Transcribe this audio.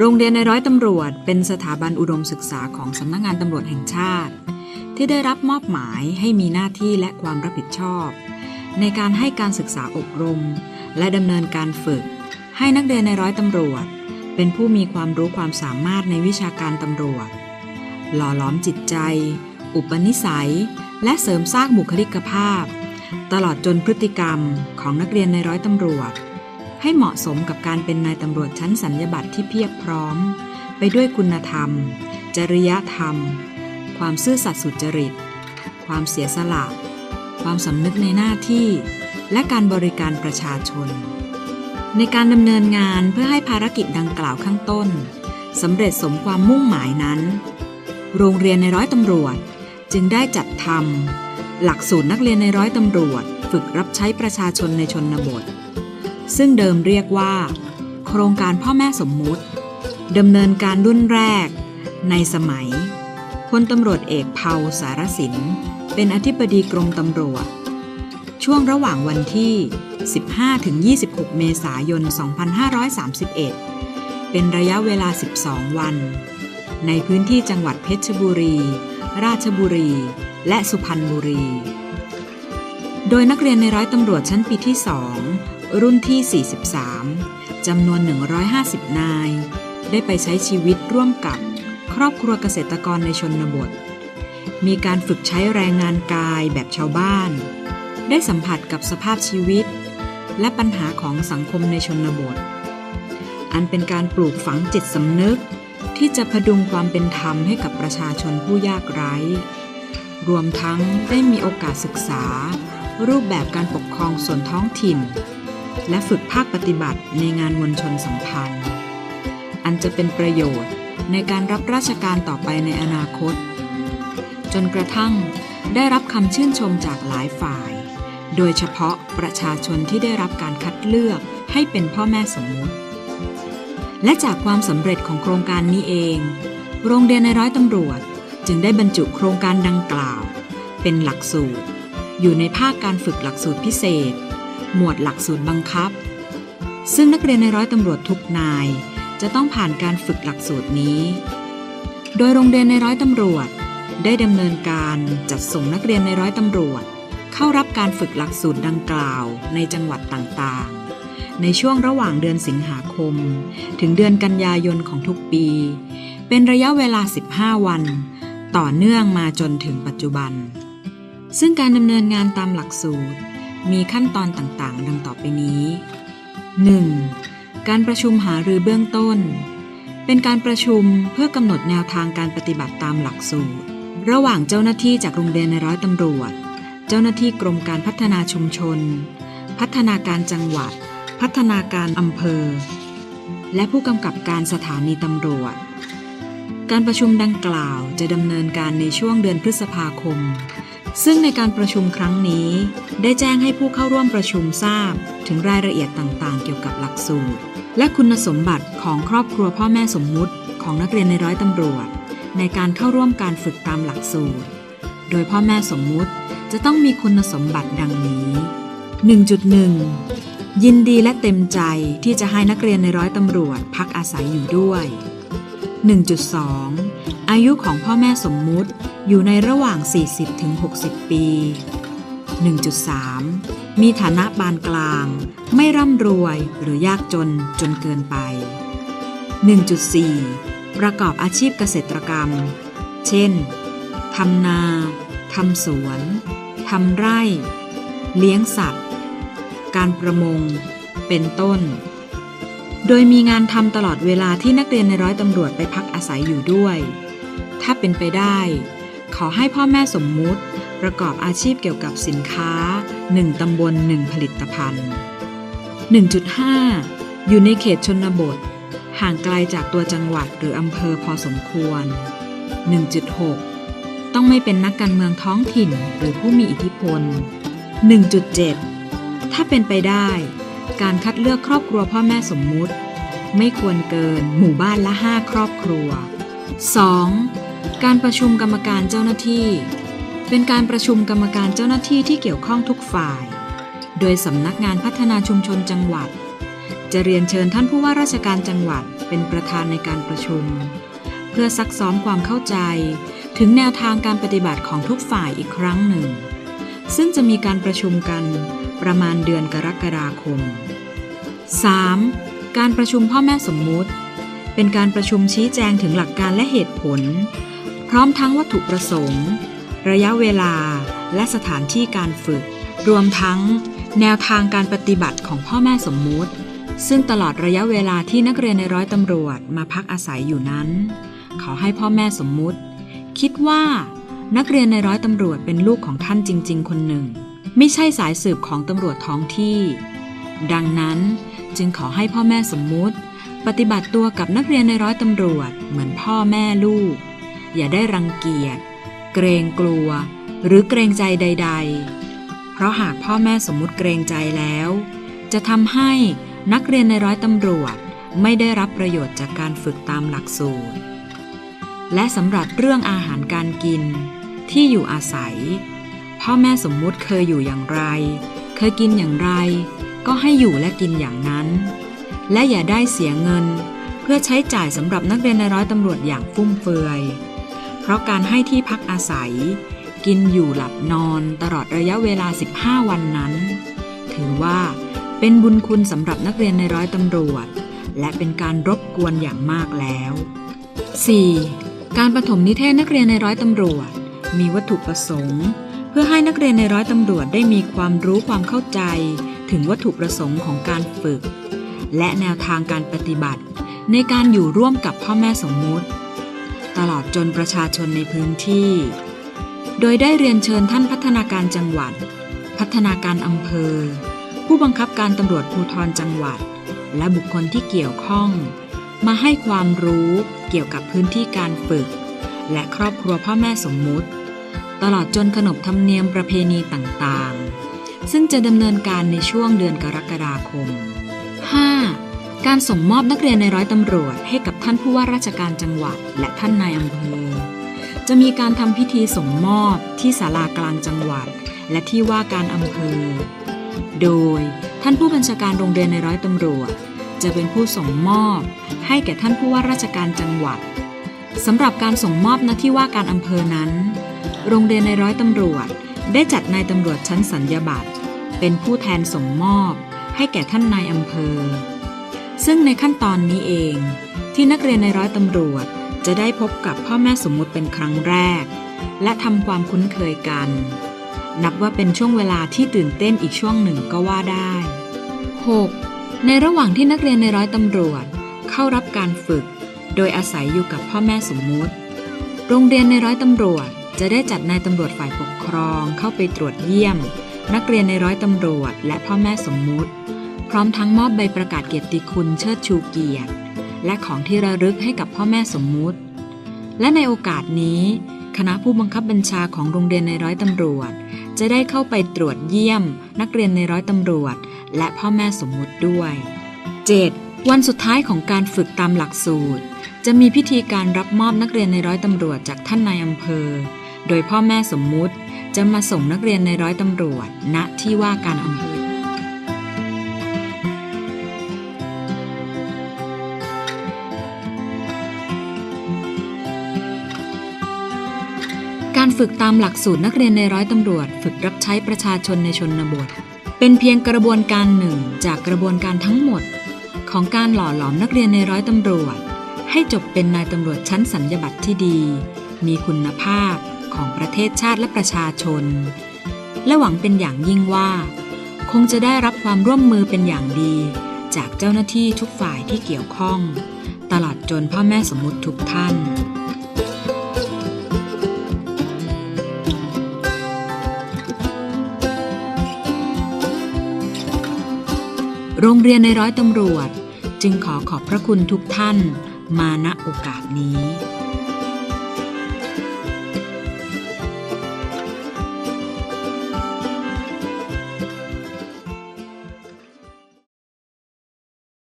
โรงเรียนในร้อยตำรวจเป็นสถาบันอุดมศึกษาของสำนักงานตำรวจแห่งชาติ ที่ได้รับมอบหมายให้มีหน้าที่และความรับผิดชอบ ในการให้การศึกษาอบรม และดำเนินการฝึก ให้นักเรียนในร้อยตำรวจ เป็นผู้มีความรู้ความสามารถในวิชาการตำรวจ หล่อหลอมจิตใจ อุปนิสัย และเสริมสร้างบุคลิกภาพ ตลอดจนพฤติกรรมของนักเรียนในร้อยตำรวจ ให้เหมาะสมกับการเป็นนายตำรวจชั้นสัญญาบัตรที่เพียบพร้อม ไปด้วยคุณธรรม จริยธรรม ความซื่อสัตย์สุจริต ความเสียสละ ความสำนึกในหน้าที่ และการบริการประชาชน ในการดำเนินงานเพื่อให้ภารกิจดังกล่าวข้างต้นสำเร็จสมความมุ่งหมายนั้น โรงเรียนในร้อยตำรวจจึงได้จัดทำหลักสูตรนักเรียนในร้อยตำรวจ ฝึกรับใช้ประชาชนในชนบท ซึ่งเดิมเรียกว่า โครงการพ่อแม่สมมุติดำเนินการรุ่นแรก ในสมัยพลตำรวจเอกเผาสารสิน เป็นอธิบดีกรมตำรวจ ช่วงระหว่างวันที่ 15-26 เมษายน 2531 เป็นระยะเวลา 12 วัน ในพื้นที่จังหวัดเพชรบุรี ราชบุรี และสุพรรณบุรี โดยนักเรียนในร้อยตำรวจชั้นปีที่2 รุ่นที่ 43 จำนวน 150 นาย ได้ไปใช้ชีวิตร่วมกับครอบครัวเกษตรกรในชนบท มีการฝึกใช้แรงงานกายแบบชาวบ้าน ได้สัมผัสกับสภาพชีวิต และปัญหาของสังคมในชนบท อันเป็นการปลูกฝังจิตสำนึก ที่จะพดุงความเป็นธรรมให้กับประชาชนผู้ยากไร้ รวมทั้งได้มีโอกาสศึกษา รูปแบบการปกครองส่วนท้องถิ่น และฝึกภาคปฏิบัติในงานมวลชนสัมพันธ์ อันจะเป็นประโยชน์ในการรับราชการต่อไปในอนาคต จนกระทั่งได้รับคำชื่นชมจากหลายฝ่าย โดยเฉพาะประชาชนที่ได้รับการคัดเลือกให้เป็นพ่อแม่สมมุติ และจากความสำเร็จของโครงการนี้เอง โรงเรียนในร้อยตำรวจจึงได้บรรจุโครงการดังกล่าว เป็นหลักสูตร อยู่ในภาคการฝึกหลักสูตรพิเศษ หมวดหลักสูตรบังคับ ซึ่งนักเรียนในร้อยตำรวจทุกนาย จะต้องผ่านการฝึกหลักสูตรนี้ โดยโรงเรียนในร้อยตำรวจ ได้ดำเนินการจัดส่งนักเรียนในร้อยตำรวจ เข้ารับการฝึกหลักสูตรดังกล่าวในจังหวัดต่างๆ ในช่วงระหว่างเดือนสิงหาคม ถึงเดือนกันยายนของทุกปี เป็นระยะเวลา 15 วัน ต่อเนื่องมาจนถึงปัจจุบัน ซึ่งการดำเนินงานตามหลักสูตร มีขั้นตอนต่างๆ ดังต่อไปนี้ 1. การประชุมหารือเบื้องต้น เป็นการประชุมเพื่อกำหนดแนวทางการปฏิบัติตามหลักสูตร ระหว่างเจ้าหน้าที่จากโรงเรียนในร้อยตำรวจ เจ้าหน้าที่กรมการพัฒนาชุมชน พัฒนาการจังหวัด พัฒนาการอำเภอ และผู้กำกับการสถานีตำรวจ การประชุมดังกล่าวจะดำเนินการในช่วงเดือนพฤษภาคม ซึ่งในการประชุมครั้งนี้ ได้แจ้งให้ผู้เข้าร่วมประชุมทราบ ถึงรายละเอียดต่างๆ เกี่ยวกับหลักสูตร และคุณสมบัติของครอบครัวพ่อแม่สมมุติ ของนักเรียนในร้อยตำรวจ ในการเข้าร่วมการฝึกตามหลักสูตร โดยพ่อแม่สมมุติจะต้องมีคุณสมบัติดังนี้ 1.1 ยินดีและเต็มใจที่จะให้นักเรียนในร้อยตำรวจพักอาศัยอยู่ด้วย 1.2 อายุของพ่อแม่สมมุติอยู่ในระหว่าง 40-60 ปี 1.3 มีฐานะปานกลาง ไม่ร่ำรวยหรือยากจนจนเกินไป 1.4 ประกอบอาชีพเกษตรกรรม เช่น ทำนา ทำสวน ทำไร่ เลี้ยงสัตว์ การประมง เป็นต้น โดยมีงานทำตลอดเวลาที่นักเรียนในร้อยตำรวจไปพักอาศัยอยู่ด้วย ถ้าเป็นไปได้ ขอให้พ่อแม่สมมุติประกอบอาชีพเกี่ยวกับสินค้า 1 ตำบล 1 ผลิตภัณฑ์ 1.5 อยู่ในเขตชนบท ห่างไกลจากตัวจังหวัดหรืออำเภอพอสมควร 1.6 ต้องไม่เป็นนักการเมืองท้องถิ่นหรือผู้มีอิทธิพล 1.7 ถ้าเป็นไปได้ การคัดเลือกครอบครัวพ่อแม่สมมุติ ไม่ควรเกินหมู่บ้านละ 5 ครอบครัว 2. การประชุมกรรมการเจ้าหน้าที่ เป็นการประชุมกรรมการเจ้าหน้าที่ที่เกี่ยวข้องทุกฝ่าย โดยสำนักงานพัฒนาชุมชนจังหวัด จะเรียนเชิญท่านผู้ว่าราชการจังหวัดเป็นประธานในการประชุม เพื่อซักซ้อมความเข้าใจ ถึงแนวทางการปฏิบัติของทุกฝ่ายอีกครั้งหนึ่ง ซึ่งจะมีการประชุมกันประมาณเดือนกรกฎาคม 3. การประชุมพ่อแม่สมมุติ เป็นการประชุมชี้แจงถึงหลักการและเหตุผล พร้อมทั้งวัตถุประสงค์ ระยะเวลาและสถานที่การฝึก รวมทั้ง แนวทางการปฏิบัติของพ่อแม่สมมุติ ซึ่งตลอดระยะเวลาที่นักเรียนในร้อยตำรวจมาพักอาศัยอยู่นั้น ขอให้พ่อแม่สมมุติ คิดว่า นักเรียนในร้อยตำรวจเป็นลูกของท่านจริง ๆ คนหนึ่ง ไม่ใช่สายสืบของตำรวจท้องที่ ดังนั้นจึงขอให้พ่อแม่สมมุติ ปฏิบัติตัวกับนักเรียนในร้อยตำรวจเหมือนพ่อแม่ลูก อย่าได้รังเกียจ เกรงกลัว หรือเกรงใจใด ๆ เพราะหากพ่อแม่สมมุติเกรงใจแล้ว จะทำให้นักเรียนในร้อยตำรวจไม่ได้รับประโยชน์จากการฝึกตามหลักสูตร และสำหรับเรื่องอาหารการกิน ที่อยู่อาศัย พ่อแม่สมมุติเคยอยู่อย่างไร เคยกินอย่างไร ก็ให้อยู่และกินอย่างนั้น และอย่าได้เสียเงิน เพื่อใช้จ่ายสำหรับนักเรียนในร้อยตำรวจอย่างฟุ่มเฟือย ราะการให้ที่พักอาศัย กินอยู่หลับนอนตลอดระยะเวลา 15 วันนั้น ถือว่าเป็นบุญคุณสำหรับนักเรียนในร้อยตำรวจ และเป็นการรบกวนอย่างมากแล้ว 4. การประถมนิเทศนักเรียนในร้อยตำรวจ มีวัตถุประสงค์ เพื่อให้นักเรียนในร้อยตำรวจได้มีความรู้ความเข้าใจ ถึงวัตถุประสงค์ของการฝึก และแนวทางการปฏิบัติ ในการอยู่ร่วมกับพ่อแม่สมมุติ ตลอดจนประชาชนในพื้นที่ โดยได้เรียนเชิญท่านพัฒนาการจังหวัด พัฒนาการอำเภอ ผู้บังคับการตำรวจภูธรจังหวัด และบุคคลที่เกี่ยวข้อง มาให้ความรู้เกี่ยวกับพื้นที่การฝึก และครอบครัวพ่อแม่สมมุติ ตลอดจนขนบธรรมเนียมประเพณีต่างๆ ซึ่งจะดำเนินการในช่วงเดือนกรกฎาคม 5. การส่งมอบนักเรียนในร้อยตำรวจให้กับท่านผู้ว่าราชการจังหวัด และท่านนายอำเภอ จะมีการทำพิธีส่งมอบที่ศาลากลางจังหวัด และที่ว่าการอำเภอ โดยท่านผู้บัญชาการโรงเรียนในร้อยตำรวจ จะเป็นผู้ส่งมอบให้แก่ท่านผู้ว่าราชการจังหวัดสำหรับการส่งมอบณที่ว่าการอำเภอนั้น โรงเรียนในร้อยตำรวจ ได้จัดนายตำรวจชั้นสัญญาบัตรเป็นผู้แทนส่งมอบ ให้แก่ท่านนายอำเภอ ซึ่งในขั้นตอนนี้เอง ที่นักเรียนในร้อยตำรวจจะได้พบกับพ่อแม่สมมุติเป็นครั้งแรก และทำความคุ้นเคยกัน นับว่าเป็นช่วงเวลาที่ตื่นเต้นอีกช่วงหนึ่งก็ว่าได้ 6. ในระหว่างที่นักเรียนในร้อยตำรวจเข้ารับการฝึก โดยอาศัยอยู่กับพ่อแม่สมมุติ โรงเรียนในร้อยตำรวจจะได้จัดนายตำรวจฝ่ายปกครองเข้าไปตรวจเยี่ยม นักเรียนในร้อยตำรวจและพ่อแม่สมมุติ พร้อมทั้งมอบใบประกาศเกียรติคุณเชิดชูเกียรติ และของที่ระลึกให้กับพ่อแม่สมมุติ และในโอกาสนี้คณะผู้บังคับบัญชาของโรงเรียนในร้อยตำรวจ จะได้เข้าไปตรวจเยี่ยม นักเรียนในร้อยตำรวจ และพ่อแม่สมมุติด้วย 7. วันสุดท้ายของการฝึกตามหลักสูตร จะมีพิธีการรับมอบนักเรียนในร้อยตำรวจจากท่านนายอำเภอ โดยพ่อแม่สมมุติจะมาส่งนักเรียนในร้อยตำรวจ ณที่ว่าการอำเภอ การฝึกตามหลักสูตรนักเรียนในร้อยตำรวจ ฝึกรับใช้ประชาชนในชนบท เป็นเพียงกระบวนการหนึ่งจากกระบวนการทั้งหมด ของการหล่อหลอมนักเรียนในร้อยตำรวจ ให้จบเป็นนายตำรวจชั้นสัญญบัตรที่ดี มีคุณภาพของประเทศชาติและประชาชน และหวังเป็นอย่างยิ่งว่า คงจะได้รับความร่วมมือเป็นอย่างดี จากเจ้าหน้าที่ทุกฝ่ายที่เกี่ยวข้อง ตลอดจนพ่อแม่สมมุติทุกท่าน โรงเรียนในร้อยตำรวจ จึงขอขอบพระคุณทุกท่านมาณโอกาสนี้